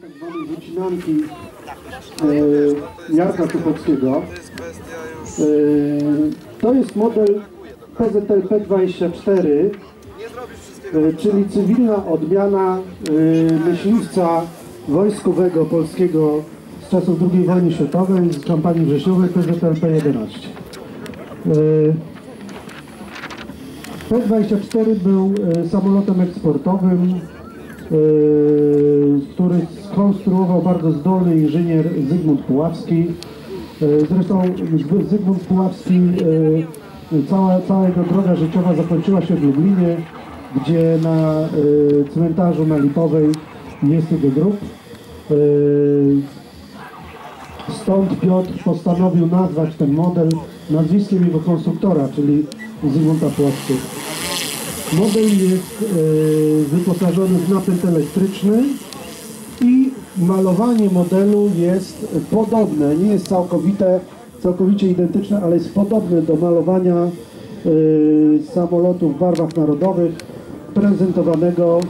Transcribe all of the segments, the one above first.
tak zwanej wycinanki e, Jarka Tuchowskiego. E, to jest model PZLP-24, e, czyli cywilna odmiana e, myśliwca wojskowego polskiego z czasów II wojny światowej, z kampanii wrześniowej PZLP-11. P-24 był e, samolotem eksportowym, e, skonstruował bardzo zdolny inżynier Zygmunt Puławski. E, Zresztą Zygmunt Puławski, e, cała, cała jego droga życiowa zakończyła się w Lublinie, gdzie na e, cmentarzu na Lipowej jest jego grób. Stąd Piotr postanowił nazwać ten model nazwiskiem jego konstruktora, czyli Zygmunta Puławskiego. Model jest wyposażony w napęd elektryczny malowanie modelu jest podobne, nie jest całkowite, całkowicie identyczne, ale jest podobne do malowania e, samolotu w barwach narodowych prezentowanego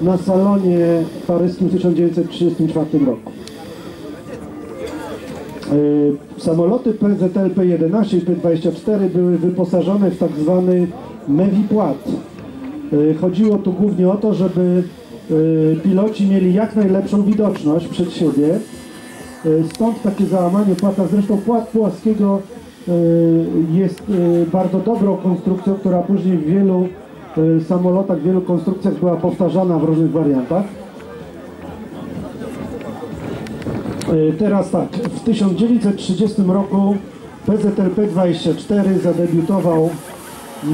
na salonie paryskim w 1934 roku. E, Samoloty PZL-P11 i P24 były wyposażone w tak zwany Mevipłat. E, Chodziło tu głównie o to, żeby piloci mieli jak najlepszą widoczność przed siebie. E, Stąd takie załamanie płata. Zresztą płat płaskiego e, jest bardzo dobrą konstrukcją, która później w wielu samolotach, w wielu konstrukcjach była powtarzana w różnych wariantach. Teraz tak, w 1930 roku PZLP-24 zadebiutował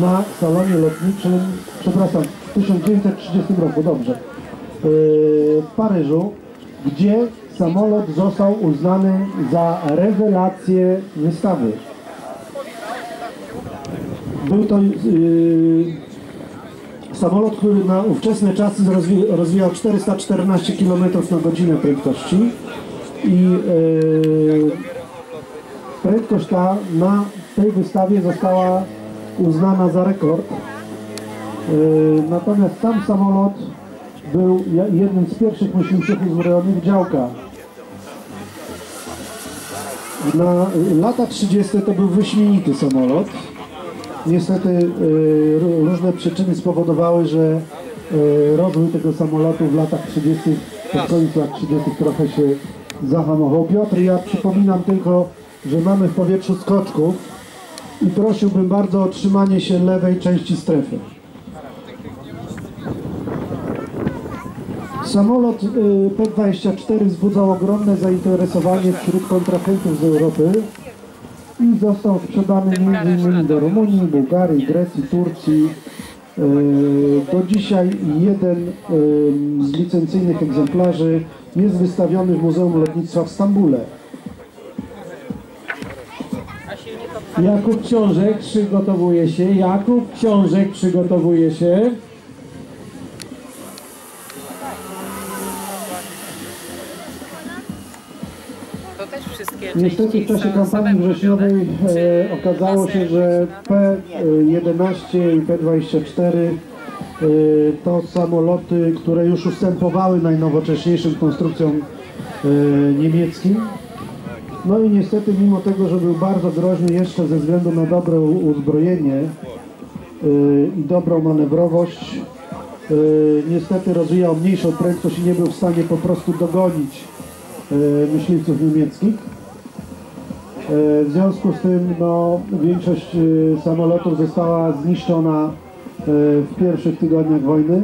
na salonie lotniczym, przepraszam, w 1930 roku, dobrze, w Paryżu, gdzie samolot został uznany za rewelację wystawy. Był to yy, samolot, który na ówczesne czasy rozwi rozwijał 414 km na godzinę prędkości i yy, prędkość ta na tej wystawie została uznana za rekord. Yy, Natomiast sam samolot był jednym z pierwszych myśliwców uzbrojonych działka. Na lata 30 to był wyśmienity samolot. Niestety ró- różne przyczyny spowodowały, że y, rozwój tego samolotu w latach 30, pod koniec lat 30 trochę się zahamował. Piotr, ja przypominam tylko, że mamy w powietrzu skoczków i prosiłbym bardzo o trzymanie się lewej części strefy. Samolot y, P-24 wzbudzał ogromne zainteresowanie wśród kontrahentów z Europy i został sprzedany m.in. do Rumunii, Bułgarii, Grecji, Turcji. Y, Do dzisiaj jeden y, z licencyjnych egzemplarzy jest wystawiony w Muzeum Lotnictwa w Stambule. Jakub Książek przygotowuje się. Jakub Książek przygotowuje się. Niestety w czasie kampanii wrześniowej e, okazało się, że P-11 i P-24 e, to samoloty, które już ustępowały najnowocześniejszym konstrukcjom e, niemieckim. No i niestety mimo tego, że był bardzo groźny jeszcze ze względu na dobre uzbrojenie e, i dobrą manewrowość, e, niestety rozwijał mniejszą prędkość i nie był w stanie po prostu dogonić e, myśliwców niemieckich. E, W związku z tym no, większość e, samolotów została zniszczona e, w pierwszych tygodniach wojny.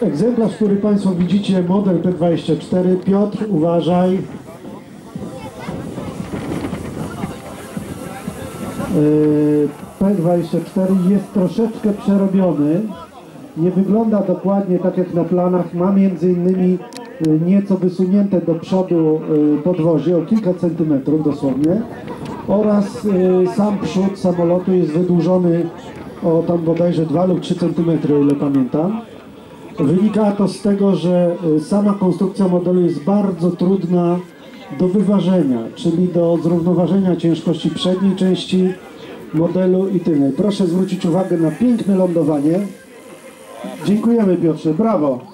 Egzemplarz, który Państwo widzicie, model P24. Piotr, uważaj. E, P24 jest troszeczkę przerobiony. Nie wygląda dokładnie tak jak na planach. Ma między innymi nieco wysunięte do przodu y, podwozie o kilka centymetrów dosłownie oraz y, sam przód samolotu jest wydłużony o tam bodajże 2 lub 3 centymetry, o ile pamiętam. Wynika to z tego, że y, sama konstrukcja modelu jest bardzo trudna do wyważenia, czyli do zrównoważenia ciężkości przedniej części modelu i tylnej. Proszę zwrócić uwagę na piękne lądowanie. Dziękujemy Piotrze, brawo.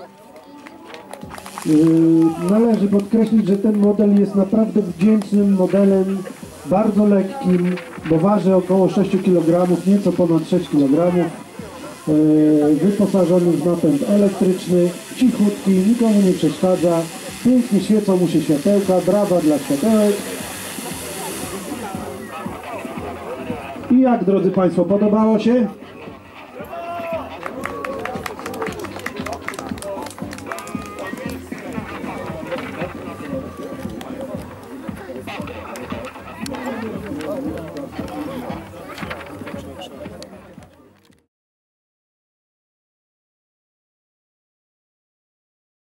Yy, Należy podkreślić, że ten model jest naprawdę wdzięcznym modelem, bardzo lekkim, bo waży około 6 kg, nieco ponad 6 kg. Yy, Wyposażony w napęd elektryczny, cichutki, nikomu nie przeszkadza. Pięknie świecą mu się światełka, brawa dla światełek. I jak drodzy Państwo, podobało się?